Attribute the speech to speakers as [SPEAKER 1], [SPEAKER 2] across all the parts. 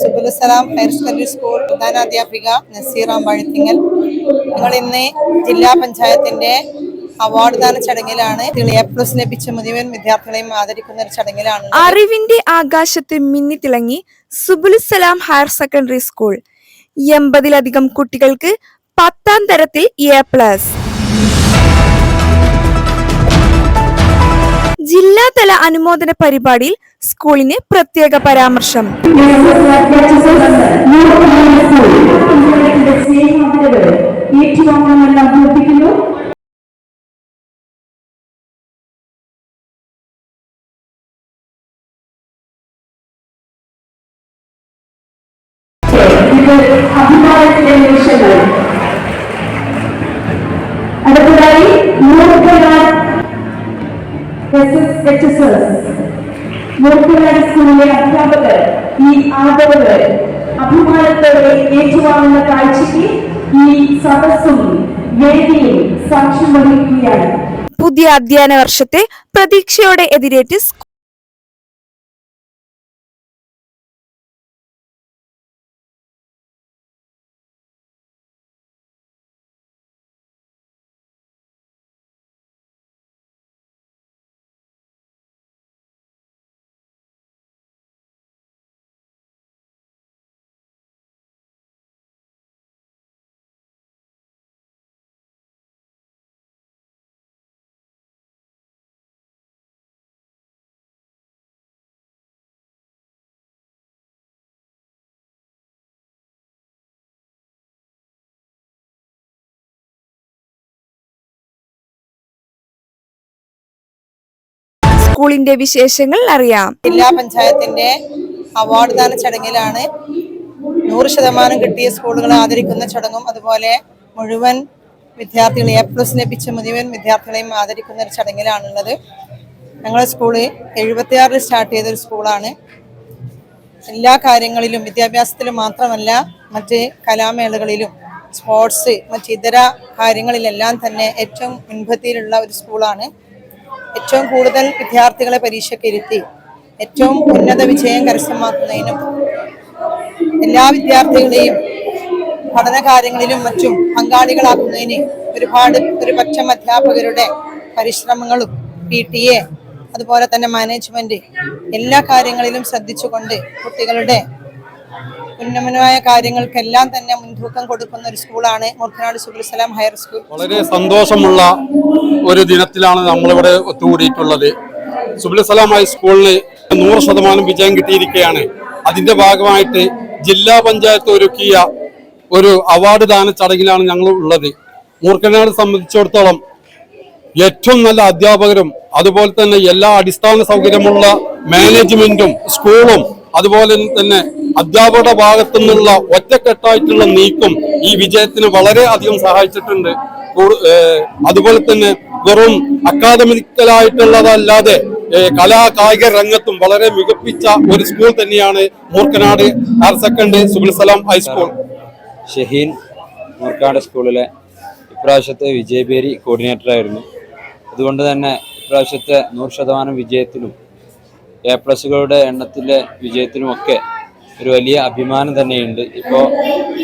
[SPEAKER 1] സുബുലുസലാം higher secondary school പ്രധാനാധ്യാപിക നസീറാം മഴത്തിങ്ങൽ ഞങ്ങൾ ഇന്ന് ജില്ലാ പഞ്ചായത്തിന്റെ അവാർഡ് ദാന ചടങ്ങിലാണ് എ പ്ലസ് ലഭിച്ച മുഴുവൻ വിദ്യാർത്ഥികളെയും ആദരിക്കുന്ന ഒരു ചടങ്ങിലാണ്.
[SPEAKER 2] അറിവിന്റെ ആകാശത്ത് മിന്നിത്തിളങ്ങി സുബുലസലാം ഹയർ സെക്കൻഡറി സ്കൂൾ. എൺപതിലധികം കുട്ടികൾക്ക് പത്താം തരത്തിൽ എ പ്ലസ് ജില്ലാതല അനുമോദന പരിപാടിയിൽ സ്കൂളിന് പ്രത്യേക പരാമർശം.
[SPEAKER 3] അഭിമാനത്തോടെ ഏറ്റുവാങ്ങുന്ന കാഴ്ചയ്ക്ക് ഈ സദസ്സും വേദിയും സാക്ഷ്യം വഹിക്കുകയാണ്.
[SPEAKER 2] പുതിയ അധ്യയന വർഷത്തെ പ്രതീക്ഷയോടെ എതിരേറ്റ് സ്കൂളിന്റെ വിശേഷങ്ങൾ അറിയാം.
[SPEAKER 1] ജില്ലാ പഞ്ചായത്തിന്റെ അവാർഡ് ദാന ചടങ്ങിലാണ് നൂറ് ശതമാനം കിട്ടിയ സ്കൂളുകളെ ആദരിക്കുന്ന ചടങ്ങും അതുപോലെ മുഴുവൻ വിദ്യാർത്ഥികളെ എ പ്ലസ് ലഭിച്ച മുഴുവൻ വിദ്യാർത്ഥികളെയും ആദരിക്കുന്ന ഒരു ചടങ്ങിലാണുള്ളത്. ഞങ്ങളുടെ സ്കൂൾ എഴുപത്തിയാറിൽ സ്റ്റാർട്ട് ചെയ്തൊരു സ്കൂളാണ്. എല്ലാ കാര്യങ്ങളിലും വിദ്യാഭ്യാസത്തിലും മാത്രമല്ല മറ്റ് കലാമേളകളിലും സ്പോർട്സ് മറ്റ് ഇതര കാര്യങ്ങളിലെല്ലാം തന്നെ ഏറ്റവും മുൻപന്തിയിലുള്ള ഒരു സ്കൂളാണ്. ഏറ്റവും കൂടുതൽ വിദ്യാർത്ഥികളെ പരീക്ഷയ്ക്ക് ഇരുത്തി ഏറ്റവും ഉന്നത വിജയം കരസ്ഥമാക്കുന്നതിനും എല്ലാ വിദ്യാർത്ഥികളെയും പഠന കാര്യങ്ങളിലും മറ്റും പങ്കാളികളാക്കുന്നതിന് ഒരുപാട് ഒരു പക്ഷം അധ്യാപകരുടെ പരിശ്രമങ്ങളും പി ടി എ അതുപോലെ തന്നെ മാനേജ്മെന്റ് എല്ലാ കാര്യങ്ങളിലും ശ്രദ്ധിച്ചുകൊണ്ട് കുട്ടികളുടെ ഉന്നമനമായ കാര്യങ്ങൾക്കെല്ലാം തന്നെ മുൻതൂക്കം കൊടുക്കുന്ന ഒരു സ്കൂളാണ് മുർഖനാട് സുബുൽസലാം ഹയർ സ്കൂൾ.
[SPEAKER 4] വളരെ സന്തോഷമുള്ള ഒരു ദിനത്തിലാണ് നമ്മളിവിടെ ഒത്തുകൂടിയിട്ടുള്ളത്. സുബുൽസലാം ഹൈ സ്കൂളിന് നൂറ് ശതമാനം വിജയം കിട്ടിയിരിക്കുകയാണ്. അതിന്റെ ഭാഗമായിട്ട് ജില്ലാ പഞ്ചായത്ത് ഒരുക്കിയ ഒരു അവാർഡ് ദാന ചടങ്ങിലാണ് ഞങ്ങൾ ഉള്ളത്. മൂർക്കനാട് സംബന്ധിച്ചിടത്തോളം ഏറ്റവും നല്ല അധ്യാപകരും അതുപോലെ തന്നെ എല്ലാ അടിസ്ഥാന സൗകര്യമുള്ള മാനേജ്മെന്റും സ്കൂളും അതുപോലെ തന്നെ അധ്യാപകരുടെ ഭാഗത്തു നിന്നുള്ള ഒറ്റക്കെട്ടായിട്ടുള്ള നീക്കം ഈ വിജയത്തിന് വളരെ അധികം സഹായിച്ചിട്ടുണ്ട്. അതുപോലെ തന്നെ വെറും അക്കാദമിക്കലായിട്ടുള്ളതല്ലാതെ കലാ കായിക രംഗത്തും വളരെ മികപ്പിച്ച ഒരു സ്കൂൾ തന്നെയാണ് Moorkanad higher secondary Subulussalam high school.
[SPEAKER 5] Shaheen Moorkad സ്കൂളിലെ ഇപ്രാവശ്യത്തെ വിജയബേരി കോർഡിനേറ്ററായിരുന്നു അതുകൊണ്ട് തന്നെ ഇപ്രാവശ്യത്തെ നൂറ് ശതമാനം വിജയത്തിനും എ പ്ലസുകളുടെ എണ്ണത്തിലെ വിജയത്തിനുമൊക്കെ ഒരു വലിയ അഭിമാനം തന്നെയുണ്ട്. ഇപ്പോൾ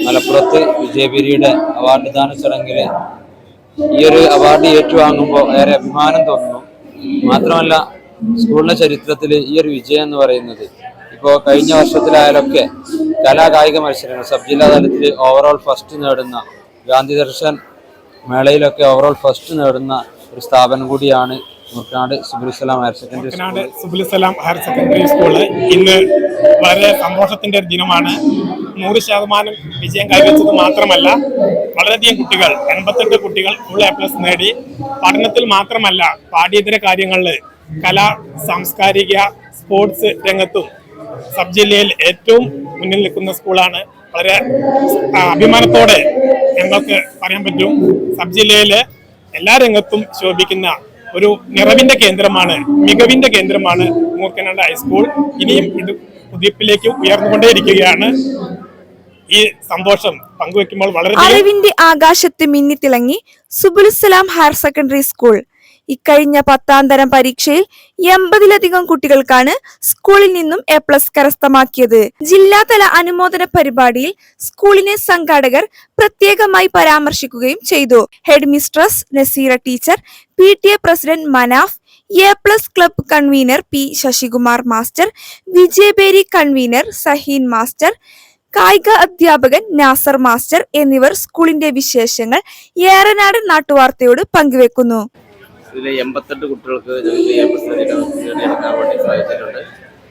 [SPEAKER 5] മലപ്പുറത്ത് വിജയപുരിയുടെ അവാർഡ് ദാന ചടങ്ങിൽ ഈ ഒരു അവാർഡ് ഏറ്റുവാങ്ങുമ്പോൾ ഏറെ അഭിമാനം തോന്നുന്നു. മാത്രമല്ല സ്കൂളിന്റെ ചരിത്രത്തിൽ ഈ ഒരു വിജയം എന്ന് പറയുന്നത് ഇപ്പോൾ കഴിഞ്ഞ വർഷത്തിലായാലൊക്കെ കലാകായിക മത്സരങ്ങൾ സബ് ജില്ലാ തലത്തിൽ ഓവറോൾ ഫസ്റ്റ് നേടുന്ന ഗാന്ധി ദർശൻ മേളയിലൊക്കെ ഓവറോൾ ഫസ്റ്റ് നേടുന്ന ഒരു സ്ഥാപനം കൂടിയാണ് Murkad Subulussalam higher secondary school.
[SPEAKER 6] Subulislam higher secondary school ഇന്ന് വളരെ സന്തോഷത്തിന്റെ ഒരു ദിനമാണ്. നൂറ് ശതമാനം വിജയം കൈവച്ചത് മാത്രമല്ല വളരെയധികം കുട്ടികൾ എൺപത്തെട്ട് കുട്ടികൾ ഫുൾ എ പ്ലസ് നേടി. പഠനത്തിൽ മാത്രമല്ല പാഠ്യേതര കാര്യങ്ങളിൽ കലാ സാംസ്കാരിക സ്പോർട്സ് രംഗത്തും സബ് ജില്ലയിൽ ഏറ്റവും മുന്നിൽ നിൽക്കുന്ന സ്കൂളാണ് വളരെ അഭിമാനത്തോടെ ഞങ്ങൾക്ക് പറയാൻ പറ്റും. സബ് ജില്ലയിലെ എല്ലാ രംഗത്തും ശോഭിക്കുന്ന ഒരു നിറവിന്റെ കേന്ദ്രമാണ് മികവിന്റെ കേന്ദ്രമാണ് മൂർക്കനാട് ഹൈസ്കൂൾ. ഇനിയും ഇത് കുതിപ്പിലേക്ക് ഉയർന്നുകൊണ്ടേയിരിക്കുകയാണ്. ഈ സന്തോഷം പങ്കുവെക്കുമ്പോൾ വളരെ
[SPEAKER 2] അറിവിന്റെ ആകാശത്ത് മിന്നിത്തിളങ്ങി സുബുൽസലാം ഹയർ സെക്കൻഡറി സ്കൂൾ. ഇക്കഴിഞ്ഞ പത്താം തരം പരീക്ഷയിൽ എൺപതിലധികം കുട്ടികൾക്കാണ് സ്കൂളിൽ നിന്നും എ പ്ലസ് കരസ്ഥമാക്കിയത്. ജില്ലാതല അനുമോദന പരിപാടിയിൽ സ്കൂളിനെ സംഘാടകർ പ്രത്യേകമായി പരാമർശിക്കുകയും ചെയ്തു. Head mistress Nazeera teacher P T A president Manaf A plus club convener P Sasikumar master Vijayabheri convener Shaheen master കായിക അധ്യാപകൻ നാസർ മാസ്റ്റർ എന്നിവർ സ്കൂളിന്റെ വിശേഷങ്ങൾ ഏറനാട് നാട്ടുവാർത്തയോട് പങ്കുവെക്കുന്നു.
[SPEAKER 7] ഇതിലെ എൺപത്തെട്ട് കുട്ടികൾക്ക് ഞങ്ങൾക്ക് എ പ്ലസ് നേടിയെടുക്കാൻ വേണ്ടി സാധിച്ചിട്ടുണ്ട്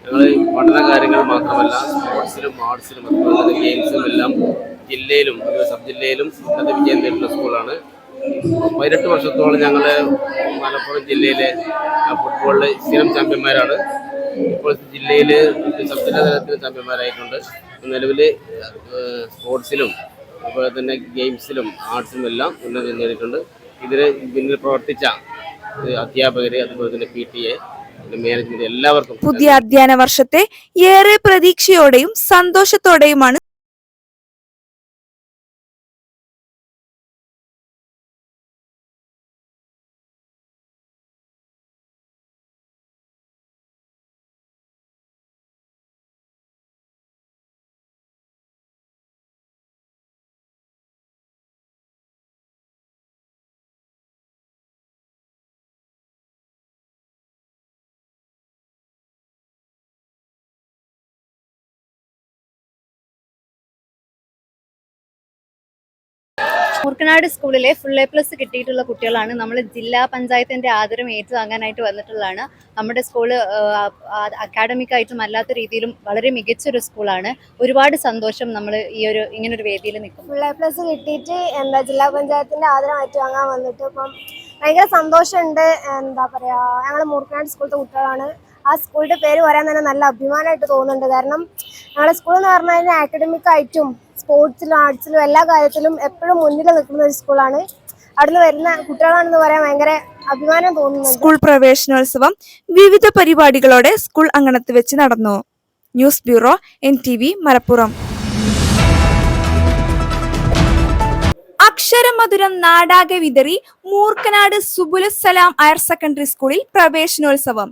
[SPEAKER 7] ഞങ്ങൾ പഠന കാര്യങ്ങൾ മാത്രമല്ല സ്പോർട്സിലും ആർട്സിലും അതുപോലെ ഗെയിംസിലും എല്ലാം ജില്ലയിലും സബ് ജില്ലയിലും ഉന്നത വിജയം നേരിട്ടുള്ള സ്കൂളാണ്. പതിനെട്ട് വർഷത്തോളം ഞങ്ങൾ മലപ്പുറം ജില്ലയിലെ ഫുട്ബോളിൽ സ്ഥിരം ചാമ്പ്യന്മാരാണ്. ഇപ്പോൾ ജില്ലയിൽ സബ് ജില്ലാ തലത്തിൽ ചാമ്പ്യന്മാരായിട്ടുണ്ട്. നിലവിൽ സ്പോർട്സിലും അതുപോലെ തന്നെ ഗെയിംസിലും ആർട്സിലും എല്ലാം ഉന്നതി നേടിയിട്ടുണ്ട്. ഇതിന് പിന്നിൽ പ്രവർത്തിച്ച അധ്യാപകര് അതുപോലെ തന്നെ പി ടി എ മാനേജ്മെന്റ് എല്ലാവർക്കും
[SPEAKER 2] പുതിയ അധ്യയന വർഷത്തെ ഏറെ പ്രതീക്ഷയോടെയും സന്തോഷത്തോടെയുമാണ്
[SPEAKER 8] മൂർക്കനാട് സ്കൂളിലെ ഫുൾ എ പ്ലസ് കിട്ടിയിട്ടുള്ള കുട്ടികളാണ്. നമ്മൾ ജില്ലാ പഞ്ചായത്തിന്റെ ആദരം ഏറ്റുവാങ്ങാനായിട്ട് വന്നിട്ടുള്ളതാണ്. നമ്മുടെ സ്കൂൾ അക്കാഡമിക് ആയിട്ടും അല്ലാത്ത രീതിയിലും വളരെ മികച്ചൊരു സ്കൂളാണ് ഒരുപാട് സന്തോഷം നമ്മൾ ഈ ഒരു ഇങ്ങനൊരു വേദിയിൽ നിൽക്കും
[SPEAKER 9] ഫുൾ എ പ്ലസ് കിട്ടിയിട്ട് എന്താ ജില്ലാ പഞ്ചായത്തിന്റെ ആദരം ഏറ്റുവാങ്ങാൻ വന്നിട്ട് ഇപ്പം ഭയങ്കര സന്തോഷമുണ്ട്. എന്താ പറയാ ഞങ്ങൾ മൂർക്കനാട് സ്കൂളിലെ കുട്ടികളാണ്. ആ സ്കൂളിന്റെ പേര് പറയാൻ തന്നെ നല്ല അഭിമാനമായിട്ട് തോന്നുന്നുണ്ട്. കാരണം ഞങ്ങളുടെ സ്കൂൾ എന്ന് പറഞ്ഞു കഴിഞ്ഞാൽ അക്കാഡമിക് ആയിട്ടും സ്പോർട്സിലും ആർട്സിലും എല്ലാ കാര്യത്തിലും എപ്പോഴും മുന്നിൽ നിൽക്കുന്ന ഒരു സ്കൂളാണ്. അവിടുന്ന് വരുന്ന കുട്ടികളാണെന്ന് പറയാൻ ഭയങ്കര അഭിമാനം തോന്നുന്നു
[SPEAKER 2] സ്കൂൾ പ്രവേശനോത്സവം വിവിധ പരിപാടികളോടെ സ്കൂൾ അങ്കണത്ത് വെച്ച് നടന്നു. News bureau N T Malappuram. അക്ഷരമധുരം നാടാകെ വിതറി മൂർക്കനാട് സുബുലസലാം ഹയർ സെക്കൻഡറി സ്കൂളിൽ പ്രവേശനോത്സവം.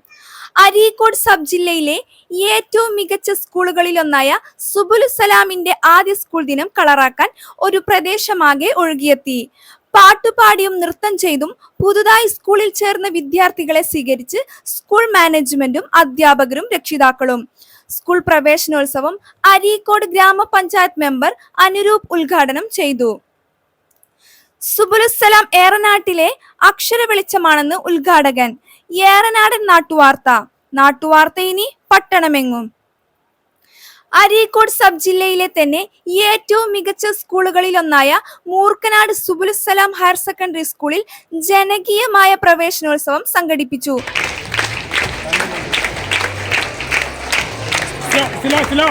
[SPEAKER 2] അരീക്കോട് സബ് ജില്ലയിലെ ഏറ്റവും മികച്ച സ്കൂളുകളിലൊന്നായ സുബുലുസലാമിന്റെ ആദ്യ സ്കൂൾ ദിനം കളറാക്കാൻ ഒരു പ്രദേശമാകെ ഒഴുകിയെത്തി. പാട്ടുപാടിയും നൃത്തം ചെയ്തും പുതുതായി സ്കൂളിൽ ചേർന്ന വിദ്യാർത്ഥികളെ സ്വീകരിച്ച് സ്കൂൾ മാനേജ്മെന്റും അധ്യാപകരും രക്ഷിതാക്കളും. സ്കൂൾ പ്രവേശനോത്സവം അരീക്കോട് ഗ്രാമപഞ്ചായത്ത് മെമ്പർ അനുരൂപ് ഉദ്ഘാടനം ചെയ്തു. സുബുലുസലാം ഏറനാട്ടിലെ അക്ഷര വെളിച്ചമാണെന്ന് ഉദ്ഘാടകൻ ഏറനാടൻ നാട്ടുവാർത്ത. നാട്ടുവാർത്ത ഇനി പട്ടണമെങ്ങും. അരീക്കോട് സബ് ജില്ലയിലെ തന്നെ ഏറ്റവും മികച്ച സ്കൂളുകളിലൊന്നായ മൂർക്കനാട് സുബുലുസലാം ഹയർ സെക്കൻഡറി സ്കൂളിൽ ജനകീയമായ പ്രവേശനോത്സവം സംഘടിപ്പിച്ചു.
[SPEAKER 6] ഫിലോ സ്ലോ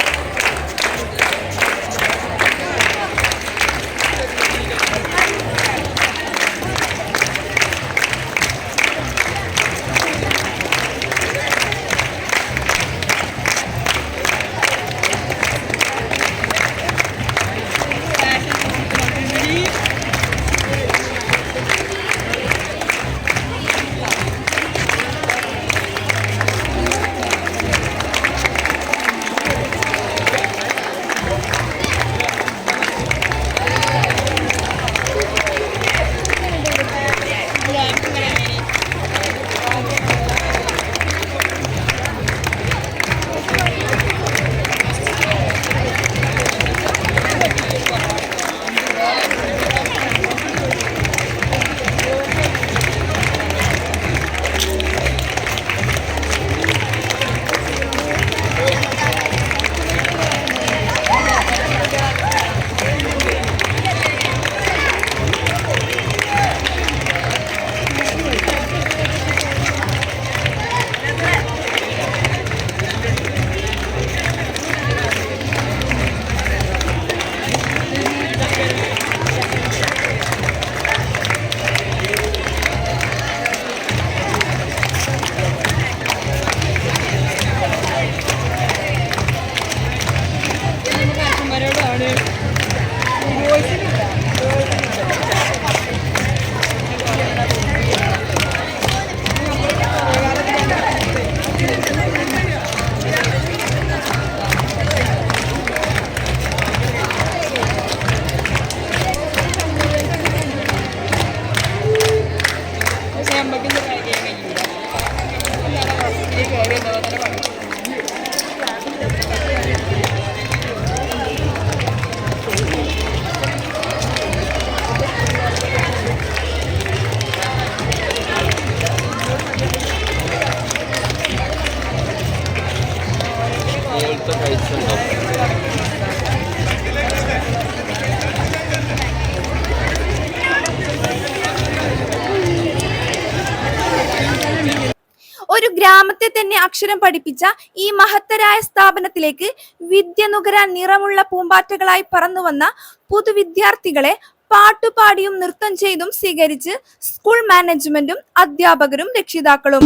[SPEAKER 2] അക്ഷരം പഠിപ്പിച്ച ഈ മഹത്തരായ സ്ഥാപനത്തിലേക്ക് വിദ്യ നുകരാൻ നിറമുള്ള പൂമ്പാറ്റകളായി പറന്നു വന്ന പുതുവിദ്യാർത്ഥികളെ പാട്ടുപാടിയും നൃത്തം ചെയ്തും സ്വീകരിച്ച് സ്കൂൾ മാനേജ്മെന്റും അധ്യാപകരും രക്ഷിതാക്കളും.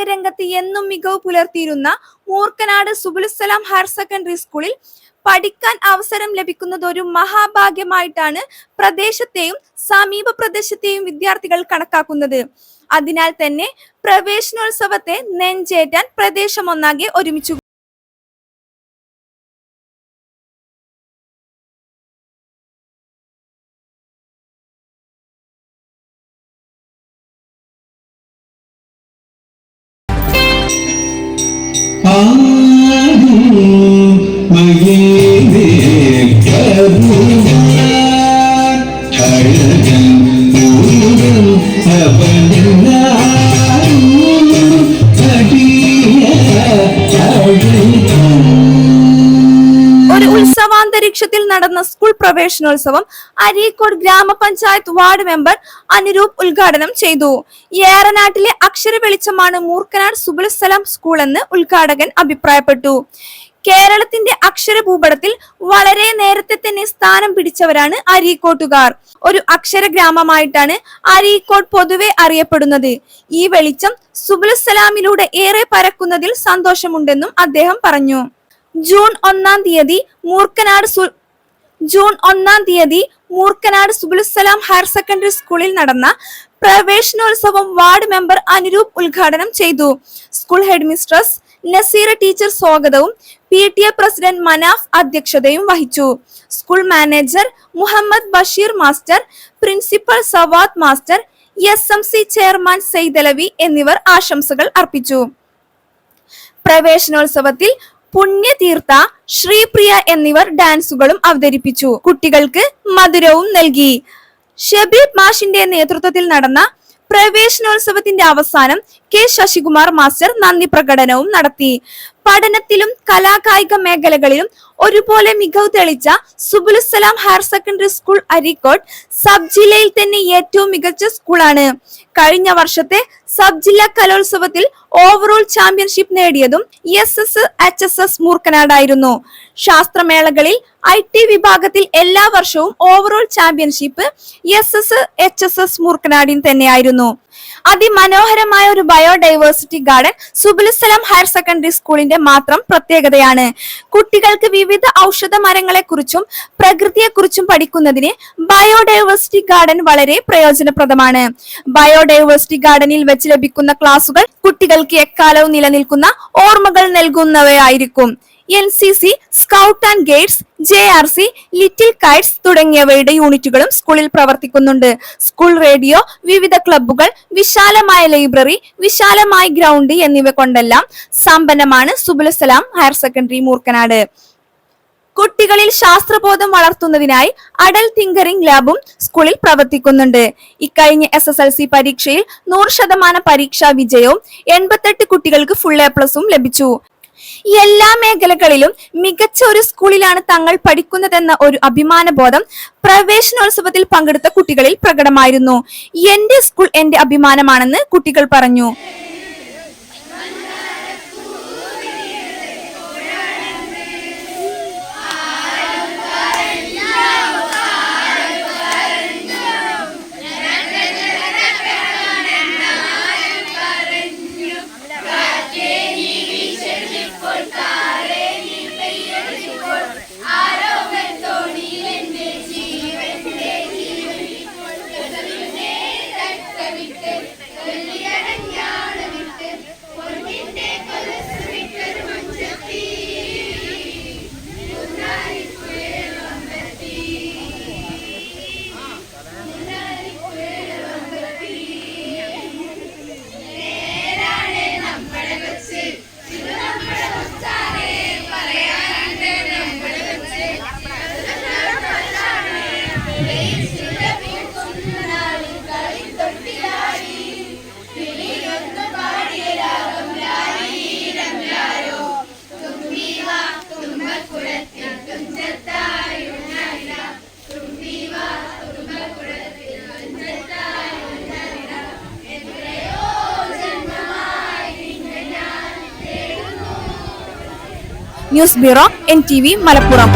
[SPEAKER 2] കലാകായിക രംഗത്ത് എന്നും മികവ് പുലർത്തിയിരുന്ന മൂർക്കനാട് സുബുലുസലാം ഹയർ സെക്കൻഡറി സ്കൂളിൽ പഠിക്കാൻ അവസരം ലഭിക്കുന്നത് ഒരു മഹാഭാഗ്യമായിട്ടാണ് പ്രദേശത്തെയും സമീപ പ്രദേശത്തെയും വിദ്യാർത്ഥികൾ കണക്കാക്കുന്നത്. അതിനാൽ തന്നെ പ്രവേശനോത്സവത്തെ നെഞ്ചേറ്റാൻ പ്രദേശം ഒന്നാകെ ഒരുമിച്ചു നടന്ന സ്കൂൾ പ്രവേശനോത്സവം അരീക്കോട് ഗ്രാമപഞ്ചായത്ത് വാർഡ് മെമ്പർ അനുരൂപ് ഉദ്ഘാടനം ചെയ്തു. ഏറനാട്ടിലെ അക്ഷര വെളിച്ചമാണ് മൂർക്കനാട് സുബുൽസലാം സ്കൂൾ എന്ന് ഉദ്ഘാടകൻ അഭിപ്രായപ്പെട്ടു. കേരളത്തിന്റെ അക്ഷര ഭൂപടത്തിൽ വളരെ നേരത്തെ തന്നെ സ്ഥാനം പിടിച്ചവരാണ് അരീക്കോട്ടുകാർ. ഒരു അക്ഷര ഗ്രാമമായിട്ടാണ് അരീക്കോട് പൊതുവെ അറിയപ്പെടുന്നത്. ഈ വെളിച്ചം സുബുൽസലാമിലൂടെ ഏറെ പരക്കുന്നതിൽ സന്തോഷമുണ്ടെന്നും അദ്ദേഹം പറഞ്ഞു. ജൂൺ ഒന്നാം തീയതി മൂർക്കനാട് ജൂൺ ഒന്നാം തീയതി മൂർക്കനാട് സുബുൽസലാം ഹയർ സെക്കൻഡറി സ്കൂളിൽ നടന്ന പ്രവേശനോത്സവം വാർഡ് മെമ്പർ അനുരൂപ് ഉദ്ഘാടനം ചെയ്തു. School head mistress Nazeera teacher സ്വാഗതവും P T A president Manaf അധ്യക്ഷതയും വഹിച്ചു. School manager Muhammad Basheer master principal Savad master S M C chairman Seythalavi എന്നിവർ ആശംസകൾ അർപ്പിച്ചു. പ്രവേശനോത്സവത്തിൽ പുണ്യതീർത്ഥ ശ്രീപ്രിയ എന്നിവർ ഡാൻസുകളും അവതരിപ്പിച്ചു. കുട്ടികൾക്ക് മധുരവും നൽകി. ഷബീബ് മാഷിന്റെ നേതൃത്വത്തിൽ നടന്ന പ്രവേശനോത്സവത്തിന്റെ അവസാനം കെ ശശികുമാർ മാസ്റ്റർ നന്ദി പ്രകടനവും നടത്തി. പഠനത്തിലും കലാകായിക മേഖലകളിലും ഒരുപോലെ മികവ് തെളിച്ച Subulussalam higher secondary school Areekode sub ജില്ലയിൽ തന്നെ ഏറ്റവും മികച്ച സ്കൂളാണ്. കഴിഞ്ഞ വർഷത്തെ സബ് ജില്ലാ കലോത്സവത്തിൽ overall championship നേടിയതും S S H S S മൂർക്കനാടായിരുന്നു ശാസ്ത്രമേളകളിൽ ഐ ടി വിഭാഗത്തിൽ എല്ലാ വർഷവും overall championship S S H S S മൂർക്കനാടിൻ തന്നെയായിരുന്നു. അതിമനോഹരമായ ഒരു biodiversity garden Subulussalam higher secondary സ്കൂളിന്റെ മാത്രം പ്രത്യേകതയാണ്. കുട്ടികൾക്ക് വിവിധ ഔഷധ മരങ്ങളെക്കുറിച്ചും പ്രകൃതിയെക്കുറിച്ചും പഠിക്കുന്നതിന് ബയോഡൈവേഴ്സിറ്റി ഗാർഡൻ വളരെ പ്രയോജനപ്രദമാണ്. ബയോഡൈവേഴ്സിറ്റി ഗാർഡനിൽ വെച്ച് ലഭിക്കുന്ന ക്ലാസുകൾ കുട്ടികൾക്ക് എക്കാലവും നിലനിൽക്കുന്ന ഓർമ്മകൾ നൽകുന്നവയായിരിക്കും. N C C scout and guides J R C little kites തുടങ്ങിയവയുടെ യൂണിറ്റുകളും സ്കൂളിൽ പ്രവർത്തിക്കുന്നുണ്ട്. സ്കൂൾ റേഡിയോ വിവിധ ക്ലബ്ബുകൾ വിശാലമായ ലൈബ്രറി വിശാലമായ ഗ്രൗണ്ട് എന്നിവ കൊണ്ടെല്ലാം സമ്പന്നമാണ് സുബുലസലാം ഹയർ സെക്കൻഡറി മൂർക്കനാട്. കുട്ടികളിൽ ശാസ്ത്രബോധം വളർത്തുന്നതിനായി അടൽ തിങ്കറിംഗ് ലാബും സ്കൂളിൽ പ്രവർത്തിക്കുന്നുണ്ട്. ഇക്കഴിഞ്ഞ എസ് എസ് എൽ സി പരീക്ഷയിൽ നൂറ് ശതമാനം പരീക്ഷാ വിജയവും എൺപത്തെട്ട് കുട്ടികൾക്ക് ഫുൾ എ പ്ലസും ലഭിച്ചു. എല്ലാ മേഖലകളിലും മികച്ച ഒരു സ്കൂളിലാണ് തങ്ങൾ പഠിക്കുന്നതെന്ന ഒരു അഭിമാന ബോധം പ്രവേശനോത്സവത്തിൽ പങ്കെടുത്ത കുട്ടികളിൽ പ്രകടമായിരുന്നു. എന്റെ സ്കൂൾ എന്റെ അഭിമാനമാണെന്ന് കുട്ടികൾ പറഞ്ഞു. News bureau N T V Malappuram